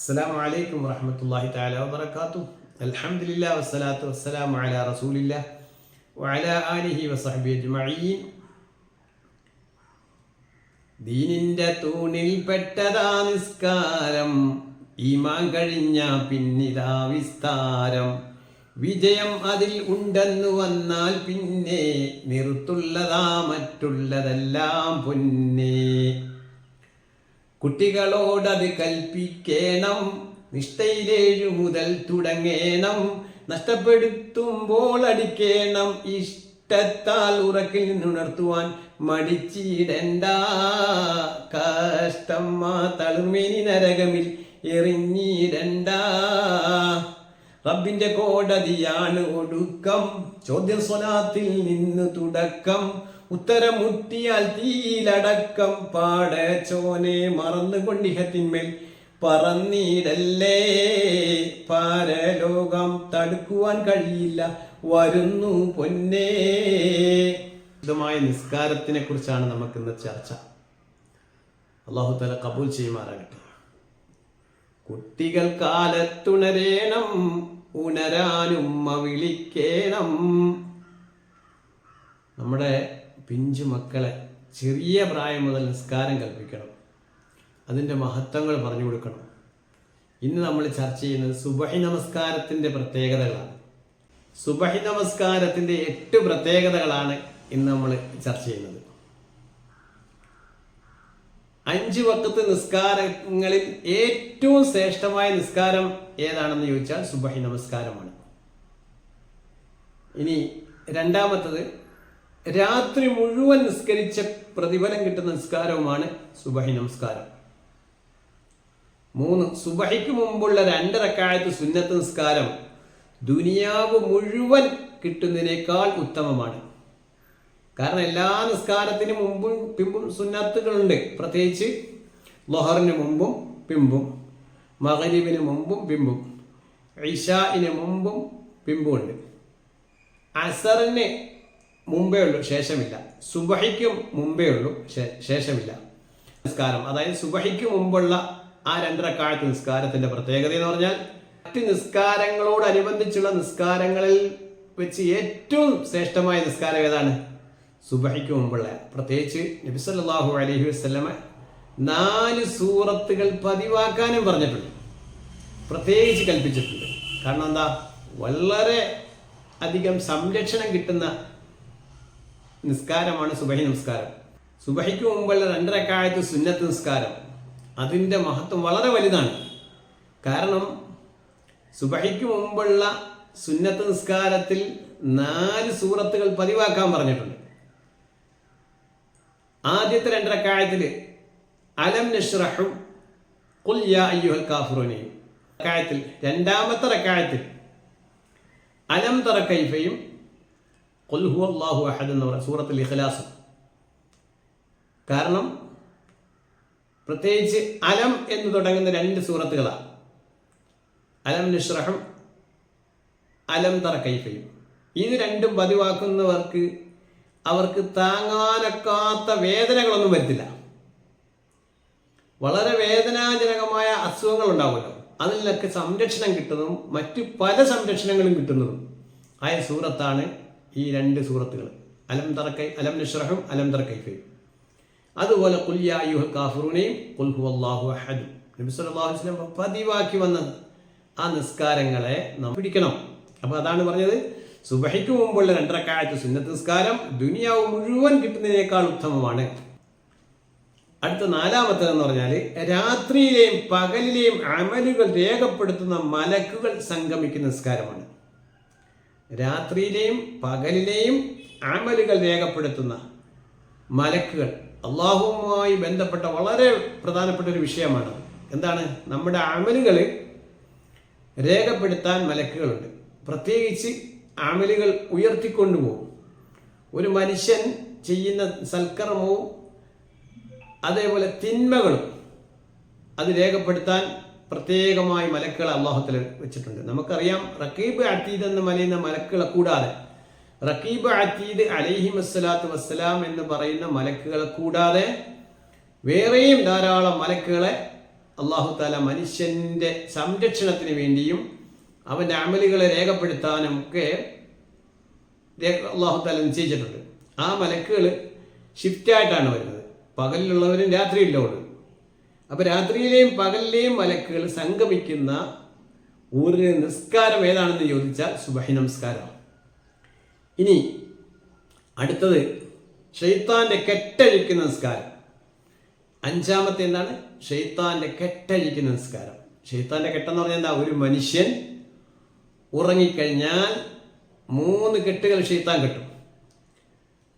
അസ്സാം വലൈക്കും വറഹമത്തല്ലാഹി താല വാത്തു അലഹമില്ല വസ്സലാത്തു വസ്സലാം അല റസൂലില്ല വല ആലിഹി വസഹബി അജ്മഈൻ. ദീനിന്റെ തൂണിൽപ്പെട്ടതാ നിസ്കാരം ഈമാൻ കഴിഞ്ഞ പിന്നിതാ വിസ്താരം. വിജയം അതിൽ ഉണ്ടെന്നു വന്നാൽ പിന്നെ നിർത്തുള്ളതാ മറ്റുള്ളതെല്ലാം പൊന്നേ. കുട്ടികളോടത് കൽപ്പിക്കണം. നിഷ്ഠയിലേഴു മുതൽ തുടങ്ങേണം. നഷ്ടപ്പെടുത്തുമ്പോൾ അടിക്കേണം. ഇഷ്ടത്താൽ ഉറക്കിൽ നിന്നുണർത്തുവാൻ മടിച്ചിടണ്ട. കഷ്ടമ്മ തളുമേനി നരകമിൽ എറിഞ്ഞിടണ്ട. റബ്ബിന്റെ കോടതിയാണ് ഒടുക്കം. ചോദ്യം സ്വലാത്തിൽ നിന്ന് തുടക്കം. ഉത്തരം മുട്ടിയാൽ പാടെ ചോനെ മറന്നുകൊണ്ടിഹത്തിന്മേൽ പറന്നിടല്ലേ? പാരലോകം തടുക്കുവാൻ കഴിയില്ല വരുന്നു പൊന്നേ. ശുദ്ധമായ നിസ്കാരത്തിനെ കുറിച്ചാണ് നമുക്ക് ഇന്ന് ചർച്ച. അള്ളാഹു തല കബൂൽ ചെയ്യുമാറാകട്ടെ. കുട്ടികൾ കാലത്തുണരേണം ഉണരാനുമ്മ വിളിക്കേണം. നമ്മുടെ പിഞ്ചു മക്കളെ ചെറിയ പ്രായം മുതൽ നിസ്കാരം കൽപ്പിക്കണം. അതിന്റെ മഹത്വങ്ങൾ പറഞ്ഞു കൊടുക്കണം. ഇന്ന് നമ്മൾ ചർച്ച ചെയ്യുന്നത് സുബഹി നമസ്കാരത്തിന്റെ പ്രത്യേകതകളാണ്. സുബഹി നമസ്കാരത്തിന്റെ എട്ട് പ്രത്യേകതകളാണ് ഇന്ന് നമ്മൾ ചർച്ച ചെയ്യുന്നത്. അഞ്ച് വക്കത്ത് നിസ്കാരങ്ങളിൽ ഏറ്റവും ശ്രേഷ്ഠമായ നിസ്കാരം ഏതാണെന്ന് ചോദിച്ചാൽ സുബഹി നമസ്കാരമാണ്. ഇനി രണ്ടാമത്തത് രാത്രി മുഴുവൻ നിസ്കരിച്ച പ്രതിഫലം കിട്ടുന്ന നിസ്കാരവുമാണ് സുബഹി നമസ്കാരം. മൂന്ന് സുബഹിക്ക് മുമ്പുള്ള രണ്ടരക്കാലത്ത് സുന്നത്ത് നിസ്കാരം ദുനിയാവ് മുഴുവൻ കിട്ടുന്നതിനേക്കാൾ ഉത്തമമാണ്. കാരണം എല്ലാ നിസ്കാരത്തിനും മുമ്പും പിമ്പും സുന്നത്തുകളുണ്ട്. പ്രത്യേകിച്ച് ലൊഹറിന് മുമ്പും പിമ്പും മകരീബിന് മുമ്പും പിമ്പും ഇഷാഇന് മുമ്പും പിമ്പും ഉണ്ട്. അസറിന് മുമ്പേ ഉള്ളൂ ശേഷമില്ല. സുബഹിക്കും മുമ്പേ ഉള്ളൂ ശേഷമില്ല. നിസ്കാരം. അതായത് സുബഹിക്ക് മുമ്പുള്ള ആ രണ്ടരക്കാലത്ത് നിസ്കാരത്തിന്റെ പ്രത്യേകത എന്ന് പറഞ്ഞാൽ മറ്റ് നിസ്കാരങ്ങളോടനുബന്ധിച്ചുള്ള നിസ്കാരങ്ങളിൽ വെച്ച് ഏറ്റവും ശ്രേഷ്ഠമായ നിസ്കാരം ഏതാണ്? സുബഹിക്ക് മുമ്പുള്ള. പ്രത്യേകിച്ച് നബിസല്ലാഹു അലഹി വസ്ലമ നാല് സൂറത്തുകൾ പതിവാക്കാനും പറഞ്ഞിട്ടുണ്ട്. പ്രത്യേകിച്ച് കൽപ്പിച്ചിട്ടുണ്ട്. കാരണം എന്താ? വളരെ അധികം സംരക്ഷണം കിട്ടുന്ന നിസ്കാരമാണ് സുബഹി നമസ്കാരം സുബഹിക്ക് മുമ്പുള്ള രണ്ടരക്കാലത്ത് സുന്നത്ത് നിസ്കാരം. അതിന്റെ മഹത്വം വളരെ വലുതാണ്. കാരണം സുബഹിക്ക് മുമ്പുള്ള സുന്നത്ത് നിസ്കാരത്തിൽ നാല് സൂറത്തുകൾ പതിവാക്കാൻ പറഞ്ഞിട്ടുണ്ട്. ആദ്യത്തെ രണ്ടരക്കാലത്തിൽ അലം നഷ്റഹും ഖുൽ യാ അയ്യുഹൽ രണ്ടാമത്തെ റക്കായത്തിൽ അലം തറ ഖുൽ അള്ളാഹു അഹദ് എന്ന് പറയുന്ന സൂറത്തിൽ ഇഖലാസ്. കാരണം പ്രത്യേകിച്ച് അലം എന്ന് തുടങ്ങുന്ന രണ്ട് സൂറത്തുകളാണ് അലം നിഷ്റഹം അലം തറ കൈഫയും. ഇത് രണ്ടും പതിവാക്കുന്നവർക്ക് അവർക്ക് താങ്ങാനൊക്കാത്ത വേദനകളൊന്നും വരുത്തില്ല. വളരെ വേദനാജനകമായ അസുഖങ്ങൾ ഉണ്ടാവുമല്ലോ അതിലൊക്കെ സംരക്ഷണം കിട്ടുന്നതും മറ്റു പല സംരക്ഷണങ്ങളും കിട്ടുന്നതും. ആയ സൂറത്താണ് ഈ രണ്ട് സൂറത്തുകൾ. അലം തറക്കൈ അലം നിഷ്റഹും അലം തറക്കൈഫയും അതുപോലെ കുല്യ യുഹ കാഫറൂനെയും കുൽഹു അള്ളാഹു അഹദും. നബി സല്ലല്ലാഹു അലൈഹി വസല്ലം പതിവാക്കി വന്നത്. ആ നിസ്കാരങ്ങളെ നാം പിടിക്കണം. അപ്പോൾ അതാണ് പറഞ്ഞത്. സുബഹിക്ക് മുമ്പുള്ള രണ്ടരക്കാലത്ത് സുന്നത്ത് നിസ്കാരം ദുനിയാവ് മുഴുവൻ കിട്ടുന്നതിനേക്കാൾ ഉത്തമമാണ്. അടുത്ത നാലാമത്തേതെന്ന് പറഞ്ഞാൽ രാത്രിയിലെയും പകലിലെയും അമലുകൾ രേഖപ്പെടുത്തുന്ന മലക്കുകൾ സംഗമിക്കുന്ന നിസ്കാരമാണ്. രാത്രിയിലെയും പകലിലെയും അമലുകൾ രേഖപ്പെടുത്തുന്ന മലക്കുകൾ. അള്ളാഹുവുമായി ബന്ധപ്പെട്ട വളരെ പ്രധാനപ്പെട്ട ഒരു വിഷയമാണ്. എന്താണ്? നമ്മുടെ അമലുകൾ രേഖപ്പെടുത്താൻ മലക്കുകളുണ്ട്. പ്രത്യേകിച്ച് അമലുകൾ ഉയർത്തിക്കൊണ്ടുപോകും ഒരു മനുഷ്യൻ ചെയ്യുന്ന സൽക്കർമ്മവും അതേപോലെ തിന്മകളും അത് രേഖപ്പെടുത്താൻ പ്രത്യേകമായി മലക്കുകളെ അള്ളാഹുത്തിൽ വെച്ചിട്ടുണ്ട്. നമുക്കറിയാം റക്കീബ് അത്തീദ് എന്ന് മലയുന്ന മലക്കുകളെ കൂടാതെ റക്കീബ് അത്തീദ് അലൈഹി വസ്സലാത്തു വസ്സലാം എന്ന് പറയുന്ന മലക്കുകളെ കൂടാതെ വേറെയും ധാരാളം മലക്കുകളെ അള്ളാഹു താല മനുഷ്യന്റെ സംരക്ഷണത്തിന് വേണ്ടിയും അവന്റെ അമലുകളെ രേഖപ്പെടുത്താനും ഒക്കെ അള്ളാഹു താല നിശ്ചയിച്ചിട്ടുണ്ട്. ആ മലക്കുകൾ ഷിഫ്റ്റായിട്ടാണ് വരുന്നത്. പകലിലുള്ളവരും രാത്രിയിലുള്ളവരും. അപ്പൊ രാത്രിയിലെയും പകലിലെയും മലക്കുകൾ സംഗമിക്കുന്ന ഒരു നിസ്കാരം ഏതാണെന്ന് ചോദിച്ചാൽ സുബഹി നമസ്കാരമാണ് ഇനി അടുത്തത് ഷെയ്ത്താന്റെ കെട്ടഴിക്കുന്ന നിസ്കാരം. അഞ്ചാമത്തെ എന്താണ്? ഷെയ്ത്താന്റെ കെട്ടഴിക്കുന്ന നിസ്കാരം. ഷെയ്ത്താന്റെ കെട്ടെന്ന് പറഞ്ഞാൽ എന്താ? ഒരു മനുഷ്യൻ ഉറങ്ങിക്കഴിഞ്ഞാൽ മൂന്ന് കെട്ടുകൾ ഷെയ്ത്താൻ കെട്ടും.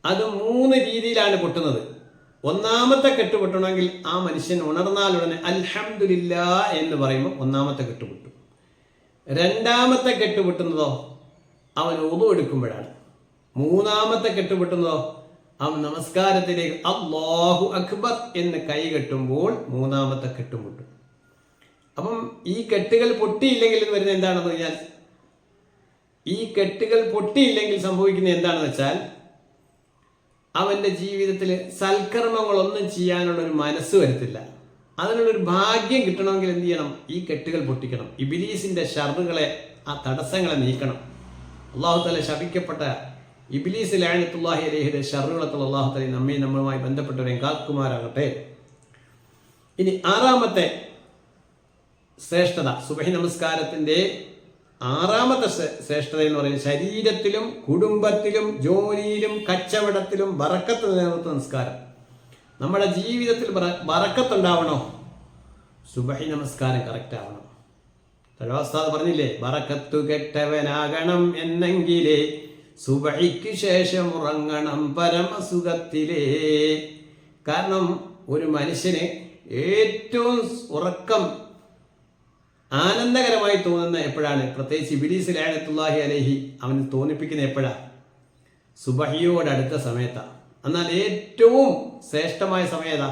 അത് മൂന്ന് രീതിയിലാണ് പൊട്ടുന്നത്. ഒന്നാമത്തെ കെട്ട് പൊട്ടണമെങ്കിൽ ആ മനുഷ്യൻ ഉണർന്നാൽ ഉടനെ അൽഹമില്ല എന്ന് പറയുമ്പോൾ ഒന്നാമത്തെ കെട്ട് രണ്ടാമത്തെ കെട്ട് പൊട്ടുന്നതോ അവൻ ഒതു എടുക്കുമ്പോഴാണ്. മൂന്നാമത്തെ കെട്ട് പൊട്ടുന്നതോ അവൻ നമസ്കാരത്തിലേക്ക് അള്ളാഹു അക്ബർ എന്ന് കൈ കെട്ടുമ്പോൾ മൂന്നാമത്തെ കെട്ടും അപ്പം ഈ കെട്ടുകൾ പൊട്ടിയില്ലെങ്കിൽ എന്ന് വരുന്നത് എന്താണെന്ന് പറഞ്ഞാൽ ഈ കെട്ടുകൾ പൊട്ടിയില്ലെങ്കിൽ സംഭവിക്കുന്നത് എന്താണെന്ന് വെച്ചാൽ അവന്റെ ജീവിതത്തിൽ സൽക്കർമ്മങ്ങളൊന്നും ചെയ്യാനുള്ള ഒരു മനസ്സ് വരത്തില്ല. അതിനുള്ളൊരു ഭാഗ്യം കിട്ടണമെങ്കിൽ എന്ത് ചെയ്യണം? ഈ കെട്ടുകൾ പൊട്ടിക്കണം. ഇബിലീസിന്റെ ഷറുകളെ ആ തടസ്സങ്ങളെ നീക്കണം. അള്ളാഹു തല ശപിക്കപ്പെട്ട ഇബിലീസ് ലാണിത്തുല്ലാഹി അലഹിയുടെ ഷറുകളത്തുള്ള അള്ളാഹു നമ്മയും നമ്മെ നമ്മളുമായി ബന്ധപ്പെട്ടവരെയും കാക്കുമാരാകട്ടെ. ഇനി ആറാമത്തെ ശ്രേഷ്ഠത സുബഹി നമസ്കാരത്തിന്റെ ആറാമത്തെ ശ്രേ- ശ്രേഷ്ഠത എന്ന് പറയുന്നത് ശരീരത്തിലും കുടുംബത്തിലും ജോലിയിലും കച്ചവടത്തിലും വറക്കത്ത് നിലനിർത്തുന്ന നമസ്കാരം നമ്മുടെ ജീവിതത്തിൽ വറക്കത്തുണ്ടാവണോ? സുബഹി നമസ്കാരം കറക്റ്റ് ആവണം. തഴവസ്ഥാത് പറഞ്ഞില്ലേ വറക്കത്തു കെട്ടവനാകണം എന്നെങ്കിലേ സുബഹിക്ക് ശേഷം ഉറങ്ങണം പരമസുഖത്തിലേ. കാരണം ഒരു മനുഷ്യന് ഏറ്റവും ഉറക്കം ആനന്ദകരമായി തോന്നുന്ന എപ്പോഴാണ്? പ്രത്യേകിച്ച് ഇബിലീസ് ലാനത്തുല്ലാഹി അലഹി അവന് തോന്നിപ്പിക്കുന്ന എപ്പോഴാ? സുബഹിയോട് അടുത്ത സമയത്താ. എന്നാൽ ഏറ്റവും ശ്രേഷ്ഠമായ സമയതാ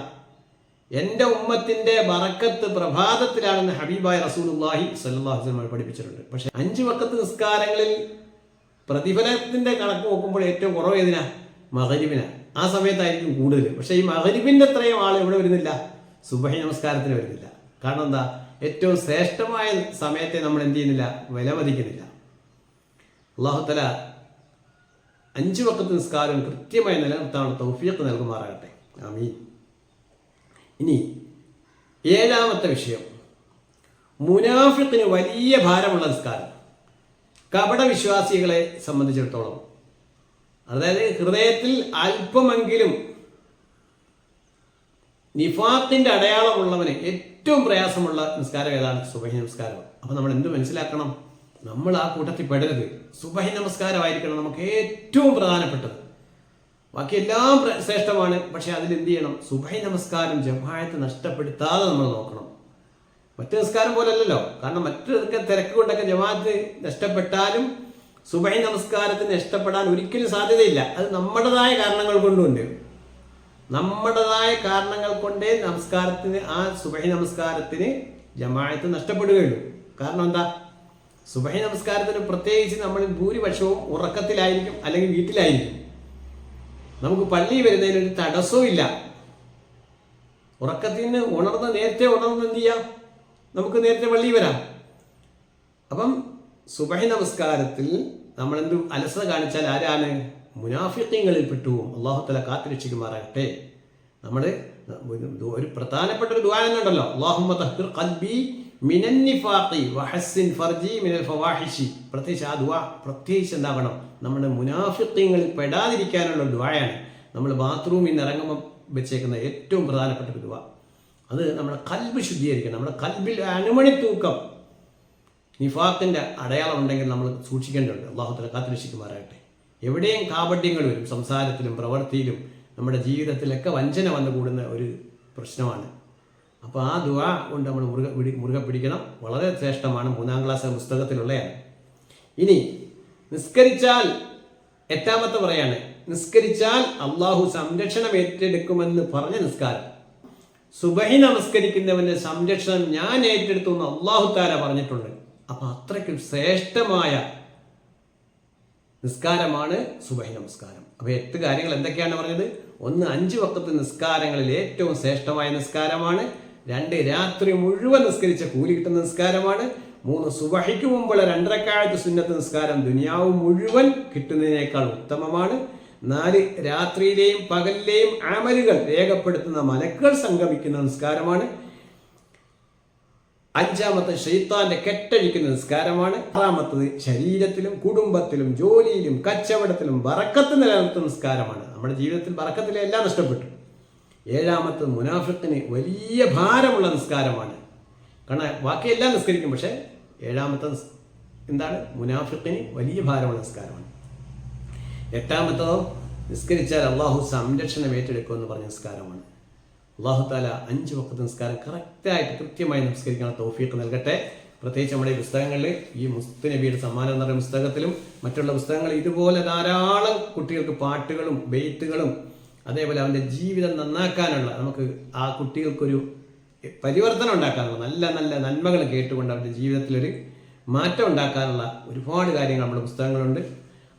എന്റെ ഉമ്മത്തിന്റെ വറക്കത്ത് പ്രഭാതത്തിലാണെന്ന് ഹബീബായ റസൂലുല്ലാഹി സല്ലാഹു വസ്ലം പഠിപ്പിച്ചിട്ടുണ്ട്. പക്ഷേ അഞ്ച് വക്കത്ത് നിസ്കാരങ്ങളിൽ പ്രതിഫലത്തിന്റെ കണക്ക് നോക്കുമ്പോൾ ഏറ്റവും കുറവ് ഏതിനാ? ആ സമയത്തായിരിക്കും കൂടുതൽ. പക്ഷേ ഈ മകരിബിന്റെ അത്രയും ആൾ എവിടെ വരുന്നില്ല? സുബഹി നമസ്കാരത്തിന് വരുന്നില്ല. കാരണം എന്താ? ഏറ്റവും ശ്രേഷ്ഠമായ സമയത്തെ നമ്മൾ എന്ത് ചെയ്യുന്നില്ല? വിലമതിക്കുന്നില്ല. അള്ളാഹുത്തല അഞ്ച് വക്കത്ത് നിസ്കാരം കൃത്യമായി നിലനിർത്താനുള്ള തൗഫീഖ് നൽകുമാറാകട്ടെ. ആമീൻ. ഇനി ഏഴാമത്തെ വിഷയം. മുനാഫിക്കിന് വലിയ ഭാരമുള്ള നിസ്കാരം. കപട വിശ്വാസികളെ സംബന്ധിച്ചിടത്തോളം. അതായത് ഹൃദയത്തിൽ അല്പമെങ്കിലും നിഫാത്തിന്റെ അടയാളമുള്ളവന് ഏറ്റവും പ്രയാസമുള്ള നിസ്കാരം ഏതാണ്? സുബഹി നമസ്കാരം അപ്പൊ നമ്മൾ എന്ത് മനസ്സിലാക്കണം? നമ്മൾ ആ കൂട്ടത്തിൽ പെടരുത്. സുബഹി നമസ്കാരമായിരിക്കണം നമുക്ക് ഏറ്റവും പ്രധാനപ്പെട്ടത്. ബാക്കി എല്ലാം ശ്രേഷ്ഠമാണ്. പക്ഷെ അതിൽ എന്ത് ചെയ്യണം? സുബഹി നമസ്കാരം ജമായത്ത് നഷ്ടപ്പെടുത്താതെ നമ്മൾ നോക്കണം. മറ്റു നിസ്കാരം പോലല്ലല്ലോ. കാരണം മറ്റൊക്കെ തിരക്ക് കൊണ്ടൊക്കെ ജമാഅത്ത് നഷ്ടപ്പെട്ടാലും സുബഹി നമസ്കാരത്തിന് നഷ്ടപ്പെടാൻ ഒരിക്കലും സാധ്യതയില്ല. അത് നമ്മുടേതായ കാരണങ്ങൾ കൊണ്ടുണ്ട്. നമ്മുടേതായ കാരണങ്ങൾ കൊണ്ടേ നമസ്കാരത്തിന് ആ സുബഹി നമസ്കാരത്തിന് ജമാഅത്ത് നഷ്ടപ്പെടുകയുള്ളൂ. കാരണം എന്താ? സുബഹി നമസ്കാരത്തിന് പ്രത്യേകിച്ച് നമ്മൾ ഭൂരിപക്ഷവും ഉറക്കത്തിലായിരിക്കും അല്ലെങ്കിൽ വീട്ടിലായിരിക്കും. നമുക്ക് പള്ളി വരുന്നതിന് ഒരു തടസ്സവും ഇല്ല. ഉറക്കത്തിന് ഉണർന്ന് നേരത്തെ ഉണർന്ന് എന്ത് ചെയ്യാം? നമുക്ക് നേരത്തെ പള്ളി വരാം. അപ്പം സുബഹി നമസ്കാരത്തിൽ നമ്മളെന്ത് അലസത കാണിച്ചാൽ ആരാണ്? മുനാഫിക്കങ്ങളിൽ പെട്ടുവും അള്ളാഹു തല കാത്തുരക്ഷിക്കുമാറാകട്ടെ. നമ്മൾ ഒരു പ്രധാനപ്പെട്ട ഒരു മിനൽ ഫവാഹിഷി. പ്രത്യേകിച്ച് ആ ദുആ പ്രത്യേകിച്ച് എന്താകണം നമ്മുടെ മുനാഫിത്വങ്ങളിൽ പെടാതിരിക്കാനുള്ള ഒരു ദുആയാണ് നമ്മൾ ബാത്റൂമിൽ നിന്ന് ഇറങ്ങുമ്പോൾ വെച്ചേക്കുന്ന ഏറ്റവും പ്രധാനപ്പെട്ട ഒരു ദുആ അത് നമ്മുടെ കൽബ് ശുദ്ധീകരിക്കണം. നമ്മുടെ കൽബിൽ അനുമണി തൂക്കം. നിഫാഖിന്റെ അടയാളം ഉണ്ടെങ്കിൽ നമ്മൾ സൂക്ഷിക്കേണ്ടതുണ്ട്. അള്ളാഹുത്തല കാത്തുരക്ഷിക്കുമാറാകട്ടെ. എവിടെയും കാപട്യങ്ങൾ വരും സംസാരത്തിലും പ്രവൃത്തിയിലും. നമ്മുടെ ജീവിതത്തിലൊക്കെ വഞ്ചന വന്നു കൂടുന്ന ഒരു പ്രശ്നമാണ്. അപ്പോൾ ആ ദുആ കൊണ്ട് നമ്മൾ മുറുകെ പിടി മുറുകെ പിടിക്കണം. വളരെ ശ്രേഷ്ഠമാണ് മൂന്നാം ക്ലാസ് പുസ്തകത്തിലുള്ളതാണ് ഇനി നിസ്കരിച്ചാൽ എട്ടാമത്തെ പറയാണ് നിസ്കരിച്ചാൽ അള്ളാഹു സംരക്ഷണം ഏറ്റെടുക്കുമെന്ന് പറഞ്ഞ നിസ്കാരം. സുബഹി നമസ്കരിക്കുന്നവന്റെ സംരക്ഷണം ഞാൻ ഏറ്റെടുത്തു എന്ന് അള്ളാഹു താര പറഞ്ഞിട്ടുണ്ട്. അപ്പൊ അത്രയ്ക്കും ശ്രേഷ്ഠമായ നിസ്കാരമാണ് സുബഹി നമസ്കാരം. അപ്പോൾ എട്ട് കാര്യങ്ങൾ എന്തൊക്കെയാണ് പറഞ്ഞത്? ഒന്ന് അഞ്ച് വക്കത്ത് നിസ്കാരങ്ങളിൽ ഏറ്റവും ശ്രേഷ്ഠമായ നിസ്കാരമാണ്. രണ്ട് രാത്രി മുഴുവൻ നിസ്കരിച്ച കൂലി കിട്ടുന്ന നിസ്കാരമാണ്. മൂന്ന് സുബഹിക്ക് മുമ്പുള്ള രണ്ടരക്കാലത്ത് സുന്നത്ത് നിസ്കാരം ദുനിയാവ് മുഴുവൻ കിട്ടുന്നതിനേക്കാൾ ഉത്തമമാണ്. നാല് രാത്രിയിലെയും പകലിലെയും ആമലുകൾ രേഖപ്പെടുത്തുന്ന മലക്കുകൾ സംഗമിക്കുന്ന നിസ്കാരമാണ്. അഞ്ചാമത്തെ ഷെയ്ത്താന്റെ കെട്ടഴിക്കുന്ന നിസ്കാരമാണ്. ആറാമത്തത് ശരീരത്തിലും കുടുംബത്തിലും ജോലിയിലും കച്ചവടത്തിലും വറക്കത്ത് നിലനിർത്തുന്ന നിസ്കാരമാണ്. നമ്മുടെ ജീവിതത്തിൽ വറക്കത്തിലെ എല്ലാം നഷ്ടപ്പെട്ടു. ഏഴാമത്തത് മുനാഫിത്തിന് വലിയ ഭാരമുള്ള നിസ്കാരമാണ്. കാരണം ബാക്കിയെല്ലാം നിസ്കരിക്കും പക്ഷേ ഏഴാമത്തെ എന്താണ്? മുനാഫിത്തിന് വലിയ ഭാരമുള്ള നിസ്കാരമാണ്. എട്ടാമത്തതോ നിസ്കരിച്ചാൽ അള്ളാഹു സംരക്ഷണം ഏറ്റെടുക്കുമെന്ന് പറഞ്ഞ നിസ്കാരമാണ്. അള്ളാഹു താല അഞ്ച് വക്കത്ത് നിസ്കാരം കറക്റ്റായിട്ട് കൃത്യമായി നമസ്കരിക്കാൻ തൗഫീഖ് നൽകട്ടെ. പ്രത്യേകിച്ച് നമ്മുടെ ഈ പുസ്തകങ്ങളിൽ ഈ മുസ്തു നബിയുടെ സമ്മാനം എന്ന് പറയുന്ന പുസ്തകത്തിലും മറ്റുള്ള പുസ്തകങ്ങൾ ഇതുപോലെ ധാരാളം കുട്ടികൾക്ക് പാട്ടുകളും ബെയ്ത്തുകളും അതേപോലെ അവന്റെ ജീവിതം നന്നാക്കാനുള്ള നമുക്ക് ആ കുട്ടികൾക്കൊരു പരിവർത്തനം ഉണ്ടാക്കാനുള്ള നല്ല നല്ല നന്മകൾ കേട്ടുകൊണ്ട് അവന്റെ ജീവിതത്തിലൊരു മാറ്റം ഉണ്ടാക്കാനുള്ള ഒരുപാട് കാര്യങ്ങൾ നമ്മുടെ പുസ്തകങ്ങളുണ്ട്.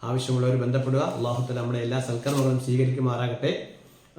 ആവശ്യമുള്ളവർ ബന്ധപ്പെടുക. അള്ളാഹുത്തല നമ്മുടെ എല്ലാ സൽക്കർമ്മങ്ങളും സ്വീകരിക്കുമാറാകട്ടെ.